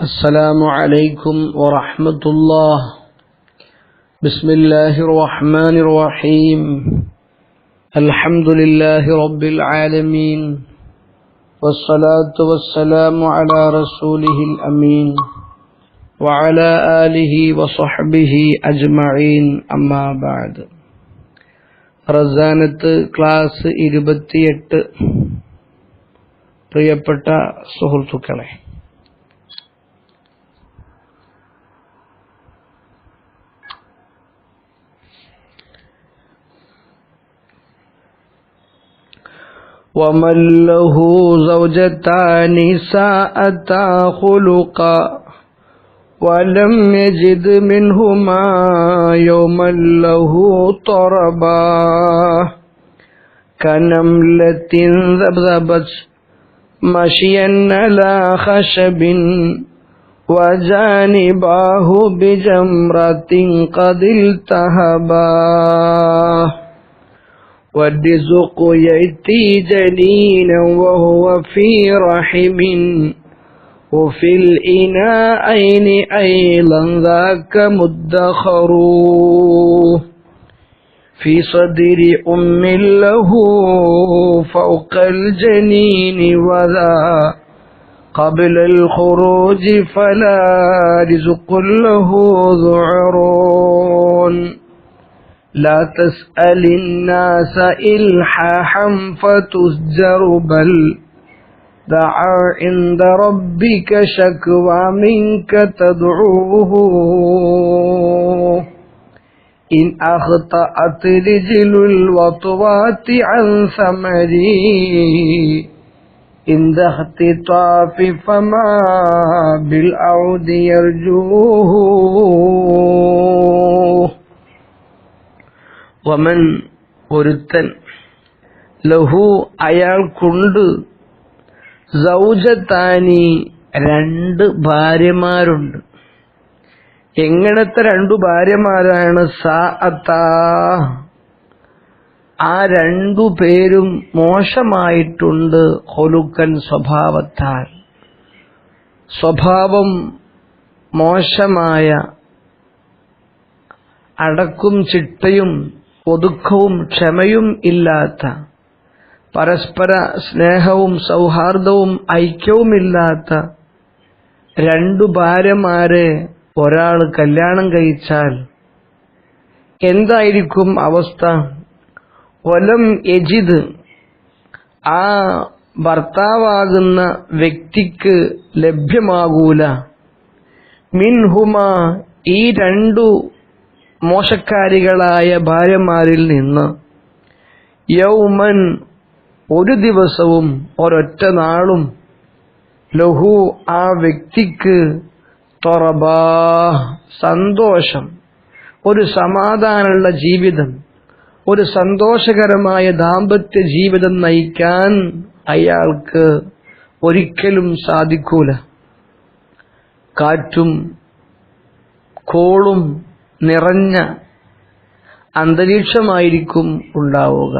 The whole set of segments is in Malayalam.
السلام عليكم ورحمة الله بسم الله الرحمن الرحيم الحمد لله رب العالمين والصلاة والسلام على رسوله الأمين وعلى آله وصحبه أجمعين أما بعد റസാനത്ത് ക്ലാസ് ഇരുപത്തിയെട്ട് പ്രിയപ്പെട്ട സുഹൃത്തുക്കളെ ومن له زوجتان ساءتا خلقا ولم يجد منهما يوما له طربا كنملة ذبذبت مشيا على خشب وجانباه بجمرة قد التهبا والرزق يأتي جنينا وهو في رحم. وفي الإناءين أيضا ذاك مدخر. في صدر أم له فوق الجنين وذا. قبل الخروج فلا رزق له ذعرون. لا تسأل الناس إلحاحا فتسجر بل دع عند ربك شكوى منك تدعوه. إن أخطأت رجل الوطوات عن ثمري عند اختطاف فما بالعود يرجوه. വമൻ ഒരുത്തൻ. ലഹു അയാൾക്കുണ്ട്. സൗജത്താനി രണ്ട് ഭാര്യമാരുണ്ട്. എങ്ങനത്തെ രണ്ടു ഭാര്യമാരാണ്? സാ അത്താ ആ രണ്ടു പേരും മോശമായിട്ടുണ്ട് ഹൊലുക്കൻ സ്വഭാവത്താൽ. സ്വഭാവം മോശമായ അടക്കും ചിട്ടയും ഒതുക്കവും ക്ഷമയും ഇല്ലാത്ത പരസ്പര സ്നേഹവും സൗഹാർദ്ദവും ഐക്യവുമില്ലാത്ത രണ്ടു ഭാര്യമാരെ ഒരാൾ കല്യാണം കഴിച്ചാൽ എന്തായിരിക്കും അവസ്ഥ? ഒലം എജിദ് ആ ഭർത്താവാകുന്ന വ്യക്തിക്ക് ലഭ്യമാകൂല. മിൻഹുമ ഈ രണ്ടു മോശക്കാരികളായ ഭാര്യമാരിൽ നിന്ന് യൗമൻ ഒരു ദിവസവും ഒരൊറ്റ നാളും ലഹു ആ വ്യക്തിക്ക് തൊറബാ സന്തോഷം ഒരു സമാധാനമുള്ള ജീവിതം ഒരു സന്തോഷകരമായ ദാമ്പത്യ ജീവിതം നയിക്കാൻ അയാൾക്ക് ഒരിക്കലും സാധിക്കൂല. കാറ്റും കോളും നിറഞ്ഞ അന്തരീക്ഷമായിരിക്കും ഉണ്ടാവുക.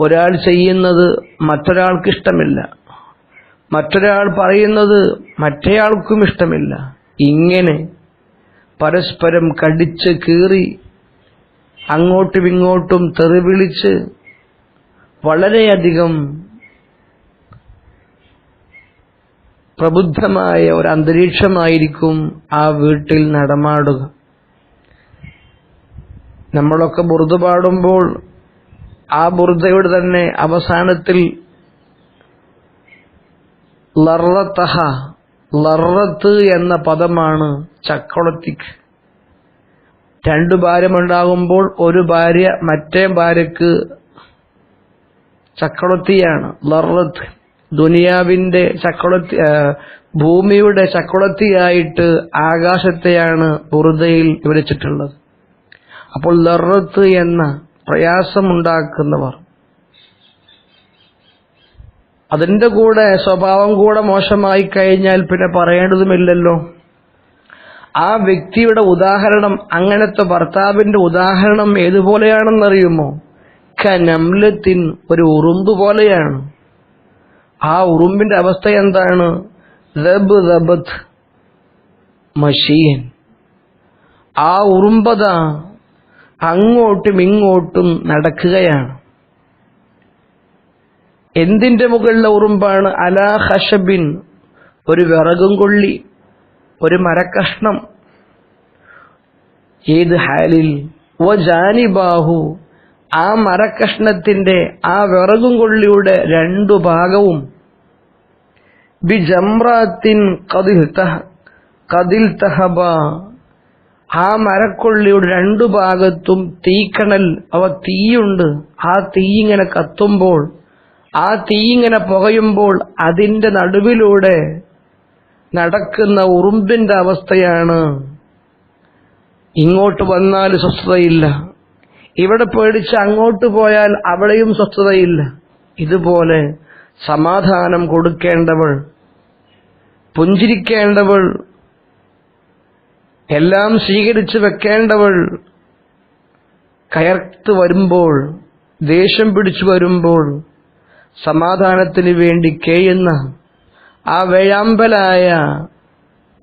ഒരാൾ ചെയ്യുന്നത് മറ്റൊരാൾക്ക് ഇഷ്ടമില്ല മറ്റൊരാൾ പറയുന്നത് മറ്റേയാൾക്കും ഇഷ്ടമില്ല. ഇങ്ങനെ പരസ്പരം കടിച്ച് കീറി അങ്ങോട്ടും ഇങ്ങോട്ടും തെറിവിളിച്ച് വളരെയധികം പ്രബുദ്ധമായ ഒരു അന്തരീക്ഷമായിരിക്കും ആ വീട്ടിൽ നടമാടുക. നമ്മളൊക്കെ ബുറുദ പാടുമ്പോൾ ആ ബുറുദയുടെ തന്നെ അവസാനത്തിൽ ലറത്തഹ ലറത്ത് എന്ന പദമാണ് ചക്കളത്തിക്ക് രണ്ടു ഭാര്യമുണ്ടാകുമ്പോൾ ഒരു ഭാര്യ മറ്റേ ഭാര്യക്ക് ചക്കളത്തിയാണ് ലറത്ത് ദുനിയാവിന്റെ ചക്കുളത്തി ഭൂമിയുടെ ചക്കുളത്തിയായിട്ട് ആകാശത്തെയാണ് ബുറുദയിൽ വിവരിച്ചിട്ടുള്ളത്. അപ്പോൾ ലറത്ത് എന്ന പ്രയാസമുണ്ടാക്കുന്നവർ അതിന്റെ കൂടെ സ്വഭാവം കൂടെ മോശമായി കഴിഞ്ഞാൽ പിന്നെ പറയേണ്ടതുമില്ലല്ലോ. ആ വ്യക്തിയുടെ ഉദാഹരണം അങ്ങനത്തെ ഭർത്താവിന്റെ ഉദാഹരണം ഏതുപോലെയാണെന്നറിയുമോ? കനംലത്തിൻ ഒരു ഉറുമ്പ് പോലെയാണ്. ആ ഉറുമ്പിന്റെ അവസ്ഥ എന്താണ്? മഷീൻ. ആ ഉറുമ്പത അങ്ങോട്ടും ഇങ്ങോട്ടും നടക്കുകയാണ്. എന്തിന്റെ മുകളിലെ ഉറുമ്പാണ്? അലാ ഹഷബിൻ ഒരു വിറകും കൊള്ളി ഒരു മരക്കഷ്ണം. ഏത് ഹാലിൽ? വ ജാനിബാഹു. ആ മരക്കഷ്ണത്തിന്റെ ആ വിറകും കൊള്ളിയുടെ രണ്ടു ഭാഗവും ബി ജംറാത്തിൻ കതിൽ തഹ കതിൽ തഹബ. ആ മരക്കൊള്ളിയുടെ രണ്ടു ഭാഗത്തും തീക്കണൽ അവ തീയുണ്ട്. ആ തീ ഇങ്ങനെ കത്തുമ്പോൾ ആ തീ ഇങ്ങനെ പുകയുമ്പോൾ അതിന്റെ നടുവിലൂടെ നടക്കുന്ന ഉറുമ്പിന്റെ അവസ്ഥയാണ്. ഇങ്ങോട്ട് വന്നാൽ സ്വസ്ഥതയില്ല. ഇവിടെ പേടിച്ച് അങ്ങോട്ട് പോയാൽ അവിടെയും സ്വസ്ഥതയില്ല. ഇതുപോലെ സമാധാനം കൊടുക്കേണ്ടവൾ പുഞ്ചിരിക്കേണ്ടവൾ എല്ലാം സ്വീകരിച്ചു വെക്കേണ്ടവൾ കയർത്ത് വരുമ്പോൾ ദേഷ്യം പിടിച്ചു വരുമ്പോൾ സമാധാനത്തിന് വേണ്ടി കേയുന്ന ആ വേഴാമ്പലായ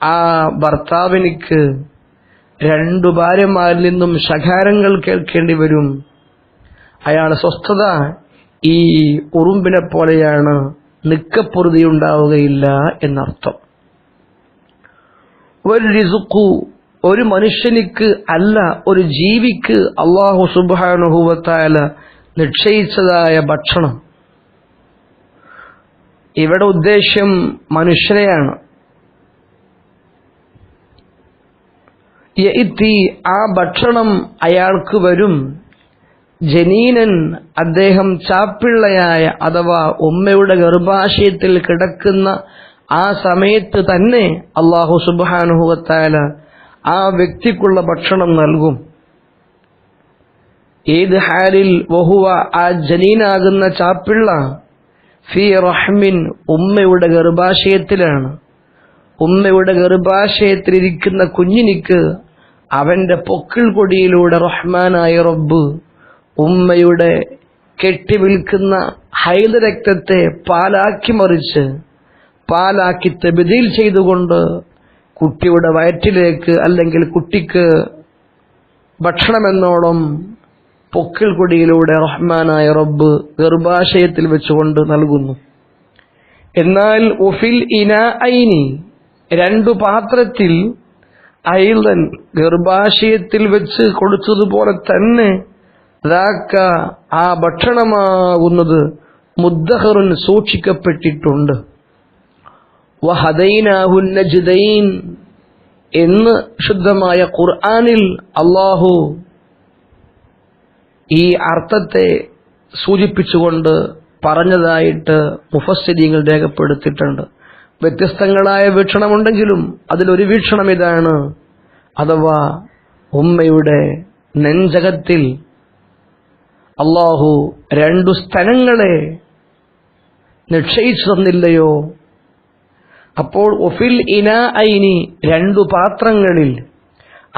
ആ ഭർത്താവിനിക്ക് രണ്ടു ഭാര്യമാരിൽ നിന്നും ശകാരങ്ങൾ കേൾക്കേണ്ടി വരും. അയാൾ സ്വസ്ഥത ഈ ഉറുമ്പിനെ പോലെയാണ് നിക്കപ്പൊറുതി ഉണ്ടാവുകയില്ല എന്നർത്ഥം. ഒരു റിസുക്കു ഒരു മനുഷ്യനിക്ക് അല്ല ഒരു ജീവിക്ക് അള്ളാഹു സുബാനുഭൂവത്തായ നിശ്ചയിച്ചതായ ഭക്ഷണം. ഇവിടെ ഉദ്ദേശ്യം മനുഷ്യനെയാണ്. ആ ഭക്ഷണം അയാൾക്ക് വരും. ജനീനൻ അദ്ദേഹം ചാപ്പിള്ളയായ അഥവാ ഉമ്മയുടെ ഗർഭാശയത്തിൽ കിടക്കുന്ന ആ സമയത്ത് തന്നെ അള്ളാഹു സുബാനുഹുവത്തായ ആ വ്യക്തിക്കുള്ള ഭക്ഷണം നൽകും. ഏത് ഹാലിൽ വഹുവ ആ ജനീനാകുന്ന ചാപ്പിള്ള ഫി റഹ്മിൻ ഉമ്മയുടെ ഗർഭാശയത്തിലാണ്. ഉമ്മയുടെ ഗർഭാശയത്തിലിരിക്കുന്ന കുഞ്ഞിനിക്ക് അവന്റെ പൊക്കിൾ കൊടിയിലൂടെ റഹ്മാനായ റബ്ബ് ഉമ്മയുടെ കെട്ടിവിൽക്കുന്ന ഹൈദ രക്തത്തെ പാലാക്കി മറിച്ച് പാലാക്കി തെബിതിയിൽ ചെയ്തുകൊണ്ട് കുട്ടിയുടെ വയറ്റിലേക്ക് അല്ലെങ്കിൽ കുട്ടിക്ക് ഭക്ഷണമെന്നോളം പൊക്കിൾ കൊടിയിലൂടെ റഹ്മാനായ റബ്ബ് ഗർഭാശയത്തിൽ വെച്ചുകൊണ്ട് നൽകുന്നു. എന്നാൽ ഒഫിൽ ഇന ഐനി രണ്ടു പാത്രത്തിൽ ഐലൻ ഗർഭാശയത്തിൽ വെച്ച് കൊടുത്തതുപോലെ തന്നെ ആ ഭക്ഷണമാകുന്നത് മുദ്ദഹറുൻ സൂക്ഷിക്കപ്പെട്ടിട്ടുണ്ട്. വഹദൈനാഹുന്നജുദൈൻ എന്ന് ശുദ്ധമായ ഖുർആാനിൽ അള്ളാഹു ഈ അർത്ഥത്തെ സൂചിപ്പിച്ചുകൊണ്ട് പറഞ്ഞതായിട്ട് മുഫസ്സിരിങ്ങൾ രേഖപ്പെടുത്തിയിട്ടുണ്ട്. വ്യത്യസ്തങ്ങളായ വീക്ഷണമുണ്ടെങ്കിലും അതിലൊരു വീക്ഷണം ഇതാണ്. അഥവാ ഉമ്മയുടെ നെഞ്ചകത്തിൽ അള്ളാഹു രണ്ടു സ്ഥലങ്ങളെ നിക്ഷയിച്ചു തന്നില്ലയോ? അപ്പോൾ ഒഫിൽ ഇന ഐനി രണ്ടു പാത്രങ്ങളിൽ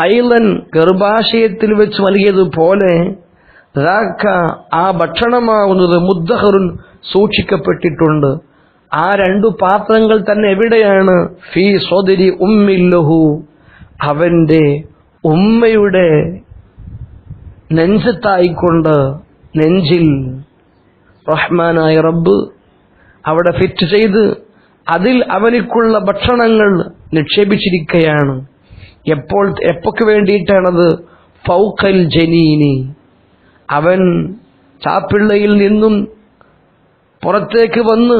ഐലൻ ഗർഭാശയത്തിൽ വെച്ച് നൽകിയതുപോലെ ആ ഭക്ഷണമാവുന്നത് മുദ്ദഹറുൻ സൂക്ഷിക്കപ്പെട്ടിട്ടുണ്ട്. ആ രണ്ടു പാത്രങ്ങൾ തന്നെ എവിടെയാണ്? ഫീ സോദരി ഉമ്മില്ലഹു അവന്റെ ഉമ്മയുടെ നെഞ്ചത്തായിക്കൊണ്ട് നെഞ്ചിൽ റഹ്മാനായ റബ്ബ് അവിടെ ഫിറ്റ് ചെയ്ത് അതിൽ അവനിക്കുള്ള ഭക്ഷണങ്ങൾ നിക്ഷേപിച്ചിരിക്കുകയാണ് എപ്പോൾ എപ്പോക്ക് വേണ്ടിയിട്ടാണത്? ഫൗക്കൽ ജനീനി. അവൻ ചാപ്പിള്ളയിൽ നിന്നും പുറത്തേക്ക് വന്ന്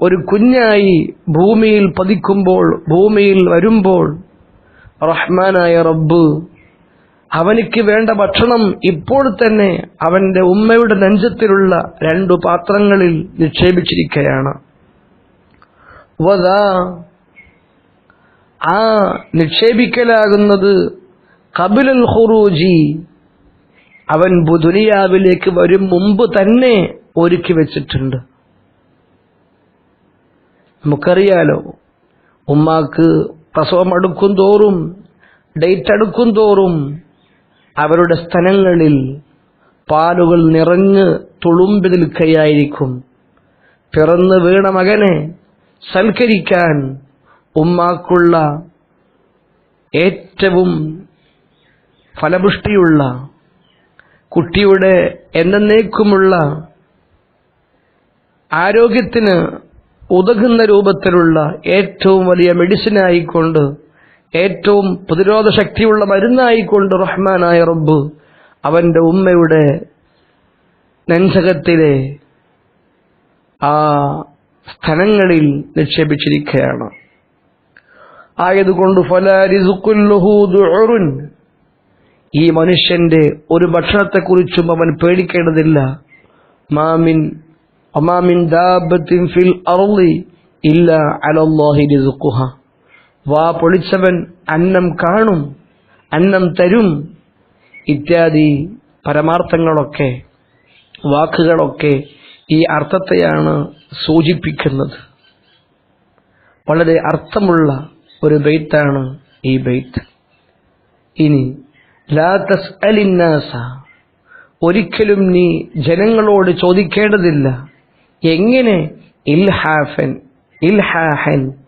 ഒരു കുഞ്ഞായി ഭൂമിയിൽ പതിക്കുമ്പോൾ ഭൂമിയിൽ വരുമ്പോൾ റഹ്മാനായ റബ്ബ് അവനിക്ക് വേണ്ട ഭക്ഷണം ഇപ്പോൾ തന്നെ അവന്റെ ഉമ്മയുടെ നെഞ്ചത്തിലുള്ള രണ്ടു പാത്രങ്ങളിൽ നിക്ഷേപിച്ചിരിക്കുകയാണ് ആ നിക്ഷേപിക്കലാകുന്നത് കബിലൽ ഹുറൂജി അവൻ ദുനിയാവിലേക്ക് വരും മുമ്പ് തന്നെ ഒരുക്കി വെച്ചിട്ടുണ്ട്. നമുക്കറിയാലോ ഉമ്മാക്ക് പ്രസവം അടുക്കും തോറും ഡേറ്റ് അടുക്കും തോറും അവരുടെ സ്ഥലങ്ങളിൽ പാലുകൾ നിറഞ്ഞ് തുളുമ്പി നിൽക്കുകയായിരിക്കും പിറന്ന് വീണ മകനെ സൽക്കരിക്കാൻ ഉമ്മാക്കുള്ള ഏറ്റവും ഫലപുഷ്ടിയുള്ള കുട്ടിയുടെ എന്നേക്കുമുള്ള ആരോഗ്യത്തിന് ഉതകുന്ന രൂപത്തിലുള്ള ഏറ്റവും വലിയ മെഡിസിനായിക്കൊണ്ട് ഏറ്റവും പ്രതിരോധ ശക്തിയുള്ള മരുന്നായിക്കൊണ്ട് റഹ്മാനായ റബ്ബ് അവന്റെ ഉമ്മയുടെ നെഞ്ചകത്തിലെ ആ സ്ഥലങ്ങളിൽ നിക്ഷേപിച്ചിരിക്കുകയാണ്. ആയതുകൊണ്ട് ഈ മനുഷ്യന്റെ ഒരു ഭക്ഷണത്തെക്കുറിച്ചും അവൻ പേടിക്കേണ്ടതില്ല. മാമിൻ അമാമിൻ ദാബത്തിൻ ഫിൽ അർളി ഇല്ല അലല്ലാഹി റിസുഖുഹ. വാ പൊളിച്ചവൻ അന്നം കാണും അന്നം തരും ഇത്യാദി പരമാർത്ഥങ്ങളൊക്കെ വാക്കുകളൊക്കെ ഈ അർത്ഥത്തെയാണ് സൂചിപ്പിക്കുന്നത്. വളരെ അർത്ഥമുള്ള ഒരു ബെയ്ത്താണ് ഈ ബെയ്ത്ത്. ഇനി ലാ തസ്അലിന്നാസ. ഒരിക്കലും നീ ജനങ്ങളോട് ചോദിക്കേണ്ടതില്ല. എങ്ങനെ? ഇൽഹാഫൻ ഇൽഹാഹൻ.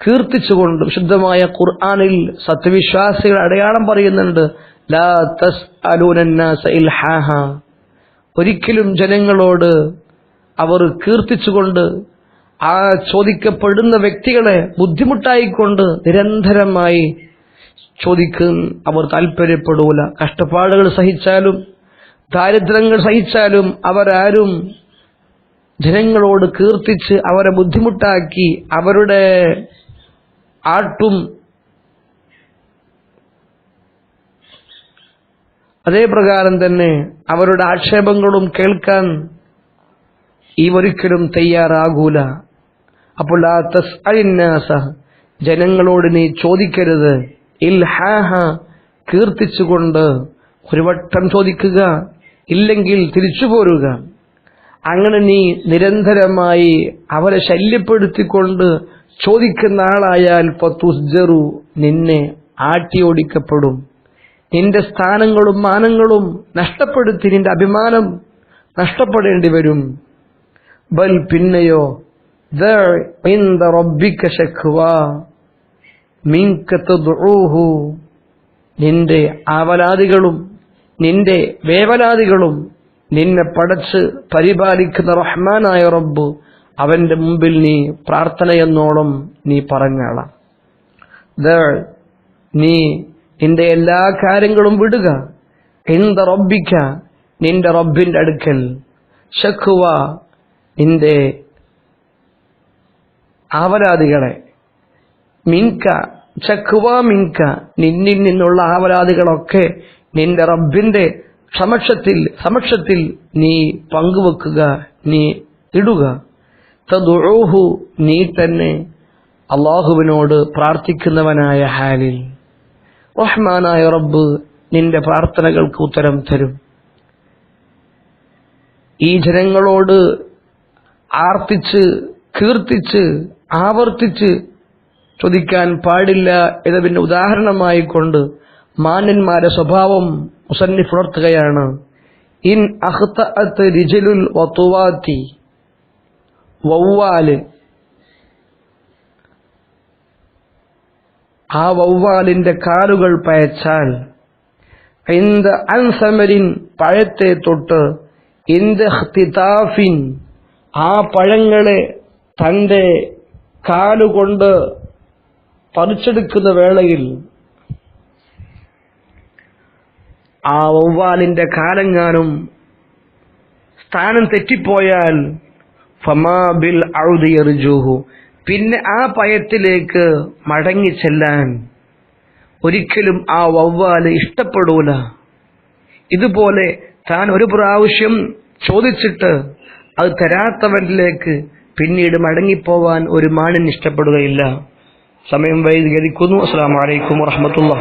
കീർത്തിച്ചുകൊണ്ട് വിശുദ്ധമായ ഖുർആാനിൽ സത്യവിശ്വാസികൾ അടയാളം പറയുന്നുണ്ട് ഒരിക്കലും ജനങ്ങളോട് അവർ കീർത്തിച്ചുകൊണ്ട് ആ ചോദിക്കപ്പെടുന്ന വ്യക്തികളെ ബുദ്ധിമുട്ടായിക്കൊണ്ട് നിരന്തരമായി ചോദിക്കും അവർ താല്പര്യപ്പെടൂല കഷ്ടപ്പാടുകൾ സഹിച്ചാലും ദാരിദ്ര്യങ്ങൾ സഹിച്ചാലും അവരാരും ജനങ്ങളോട് കീർത്തിച്ച് അവരെ ബുദ്ധിമുട്ടാക്കി അവരുടെ ആട്ടും. അതേപ്രകാരം തന്നെ അവരുടെ ആക്ഷേപങ്ങളും കേൾക്കാൻ ഈ ഒരിക്കലും തയ്യാറാകൂല. അപ്പോൾ ആ തസ് അഴിന്നാസ ജനങ്ങളോട് നീ ചോദിക്കരുത്. ഇൽഹാഹ കീർത്തിച്ചുകൊണ്ട് ഒരു വട്ടം ചോദിക്കുക ഇല്ലെങ്കിൽ തിരിച്ചു പോരുക അങ്ങനെ നീ നിരന്തരമായി അവരെ ശല്യപ്പെടുത്തിക്കൊണ്ട് ചോദിക്കുന്ന ആളായാൽ പത്തുസ്ജറു നിന്നെ ആട്ടിയോടിക്കപ്പെടും. നിന്റെ സ്ഥാനങ്ങളും മാനങ്ങളും നഷ്ടപ്പെടുത്തി നിന്റെ അഭിമാനം നഷ്ടപ്പെടേണ്ടി വരും. ബൽ പിന്നെയോ നിന്റെ ആവലാദികളും നിന്റെ വേവലാദികളും നിന്നെ പടച്ച് പരിപാലിക്കുന്ന റഹ്മാനായ റബ്ബ് അവന്റെ മുമ്പിൽ നീ പ്രാർത്ഥനയെന്നോളം നീ പറഞ്ഞാള. നീ നിന്റെ എല്ലാ കാര്യങ്ങളും വിടുക. എന്ത റബ്ബിക്ക? നിന്റെ റബ്ബിന്റെ അടുക്കൽ. ശഖുവ നിന്റെ ആവരാധികളെ മിൻക ചക്കുവ മിൻക നിന്നിൽ നിന്നുള്ള ആവരാധികളൊക്കെ നിന്റെ റബ്ബിന്റെ സമക്ഷത്തിൽ സമക്ഷത്തിൽ നീ പങ്കുവെക്കുക നീ ഇടുക. തദുഊഹു നീ തന്നെ അള്ളാഹുവിനോട് പ്രാർത്ഥിക്കുന്നവനായ ഹാലിൽ. റഹ്മാനായ റബ്ബ് നിന്റെ പ്രാർത്ഥനകൾക്ക് ഉത്തരം തരും. ഈ ജനങ്ങളോട് ആർത്തിച്ച് കീർത്തിച്ച് ആവർത്തിച്ച് ചോദിക്കാൻ പാടില്ല എന്നതിന്റെ ഉദാഹരണമായി കൊണ്ട് മാന്യന്മാരെ സ്വഭാവം മുസന്നിഫ് ഉണർത്തുകയാണ് ഇൻ അഹ്തഅത്ത് റിജലുൽ വത്തുവാത്തി വവ്വാൽ. ആ വവ്വാലിന്റെ കാലുകൾ പയച്ചാൽ എന്ത് അൻസമരിൻ പഴത്തെ തൊട്ട് എന്ത് ഖ്തിതാഫിൻ ആ പഴങ്ങളെ തന്റെ കാലുകൊണ്ട് പറിച്ചെടുക്കുന്ന വേളയിൽ ആ വവ്വാലിന്റെ കാലെങ്ങാനും സ്ഥാനം തെറ്റിപ്പോയാൽ ഫമാ ബിൽ ഔദി പിന്നെ ആ പയത്തിലേക്ക് മടങ്ങി ചെല്ലാൻ ഒരിക്കലും ആ വവ്വാൽ ഇഷ്ടപ്പെടൂല. ഇതുപോലെ താൻ ഒരു പ്രാവശ്യം ചോദിച്ചിട്ട് അത് തരാത്തവരിലേക്ക് പിന്നീട് മടങ്ങിപ്പോവാൻ ഒരു മാണിന് ഇഷ്ടപ്പെടുകയില്ല. സമയം വൈകരിക്കുന്നു അസ്സാം വലൈക്കും വാഹമത്തുള്ള